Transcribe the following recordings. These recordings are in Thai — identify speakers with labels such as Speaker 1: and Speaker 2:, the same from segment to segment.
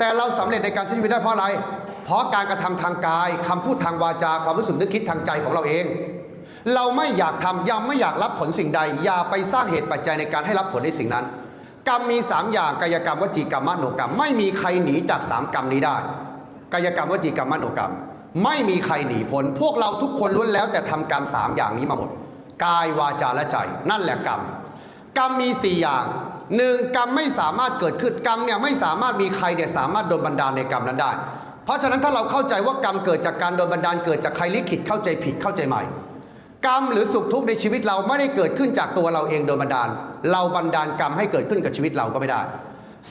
Speaker 1: แต่เราสำเร็จในการใช้ชีวิตได้เพราะอะไร เพราะการกระทำทางกายคำพูดทางวาจาความรู้สึกนึกคิดทางใจของเราเอง เราไม่อยากทำยังไม่อยากรับผลสิ่งใด อย่าไปสร้างเหตุปัจจัยในการให้รับผลในสิ่งนั้น กรรมมี 3 อย่างกายกรรมวจีกรรมมโนกรรม ไม่มีใครหนีจาก 3 กรรมนี้ได้ กายกรรมวจีกรรมมโนกรรม ไม่มีใครหนีพ้นพวกเราทุกคนล้วนแล้ว แต่ทำกรรมสามอย่างนี้มาหมด กายวาจาและใจ นั่นแหละกรรม กรรมมี 4 อย่าง หนึ่งกรรมไม่สามารถเกิดขึ้นกรรมเนี่ยไม่สามารถมีใครเนี่ยสามารถโดนบันดาลในกรรมนั้นได้ เพราะฉะนั้นถ้าเราเข้าใจว่ากรรมเกิดจากการโดนบันดาลเกิดจากใครลิขิตเข้าใจผิดเข้าใจใหม่ กรรมหรือสุขทุกข์ในชีวิตเราไม่ได้เกิดขึ้นจากตัวเราเองโดยบันดาล เราบันดาลกรรมให้เกิดขึ้นกับชีวิตเราก็ไม่ได้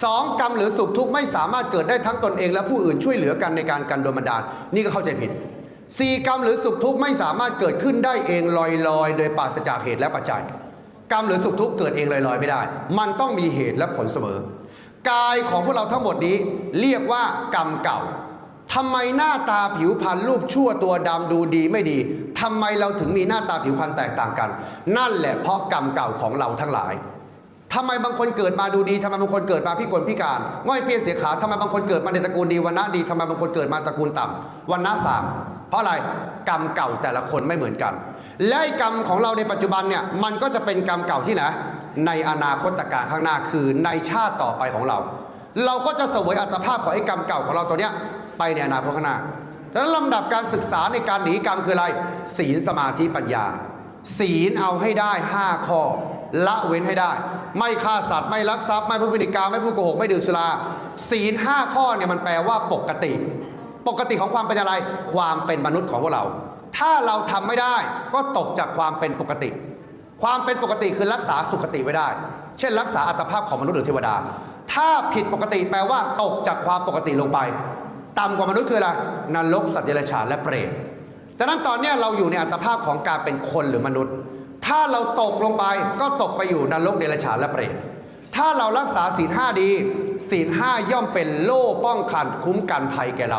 Speaker 1: สองกรรมหรือสุขทุกข์ไม่สามารถเกิดได้ทั้งตนเองและผู้อื่นช่วยเหลือกันในการกันโดยบันดาล นี่ก็เข้าใจผิดสี่กรรมหรือสุขทุกข์ไม่สามารถเกิดขึ้นได้เองลอยๆ โดยปราศจากเหตุและปัจจัย กรรมหรือสุขทุกข์เกิดเองลอยๆไม่ได้ มันต้องมีเหตุและผลเสมอ กายของพวกเราทั้งหมดนี้เรียกว่ากรรมเก่าทำไมหน้าตาผิวพรรณรูปชั่วตัวดำดูดีไม่ดีทำไมเราถึงมีหน้าตาผิวพรรณแตกต่างกัน นั่นแหละเพราะกรรมเก่าของเราทั้งหลาย ทำไมบางคนเกิดมาดูดีทำไมบางคนเกิดมาพิกลพิการง่อยเปียเสียขาทำไมบางคนเกิดมาในตระกูลดีวันณะดีทำไมบางคนเกิดมาตระกูลต่ำวันณะสามเพราะอะไรกรรมเก่าแต่ละคนไม่เหมือนกัน และกรรมของเราในปัจจุบันเนี่ยมันก็จะเป็นกรรมเก่าที่ไหนในอนาคตการข้างหน้าคือในชาติต่อไปของเรา เราก็จะเสวยอัตภาพของไอ้กรรมเก่าของเราตัวเนี้ยไปในอนาคตข้างหน้าดังนั้นลำดับการศึกษาในการหนีกรรมคืออะไร ศีลสมาธิปัญญา ศีลเอาให้ได้ 5 ข้อ ละเว้นให้ได้ ไม่ฆ่าสัตว์ไม่ลักทรัพย์ไม่พูดพินิการไม่พูดโกหกไม่ดื่มสุราศีล5ข้อเนี่ยมันแปลว่าปกติ ปกติของความเป็นอะไร ความเป็นมนุษย์ของพวกเรา ถ้าเราทำไม่ได้ก็ตกจากความเป็นปกติ ความเป็นปกติคือรักษาสุขติไว้ได้ เช่น รักษาอัตภาพของมนุษย์หรือเทวดา ถ้าผิดปกติแปลว่าตกจากความปกติลงไปต่ำกว่ามนุษย์คืออะไรนรกสัตว์เดรัจฉานและเปรตดังนั้นตอนนี้เราอยู่ในอัตภาพของการเป็นคนหรือมนุษย์ ถ้าเราตกลงไปก็ตกไปอยู่นรกเดรัจฉานและเปรตถ้าเรารักษาศีลห้าดี ศีลห้าย่อมเป็นโล่ป้องกันคุ้มกันภัยแก่เรา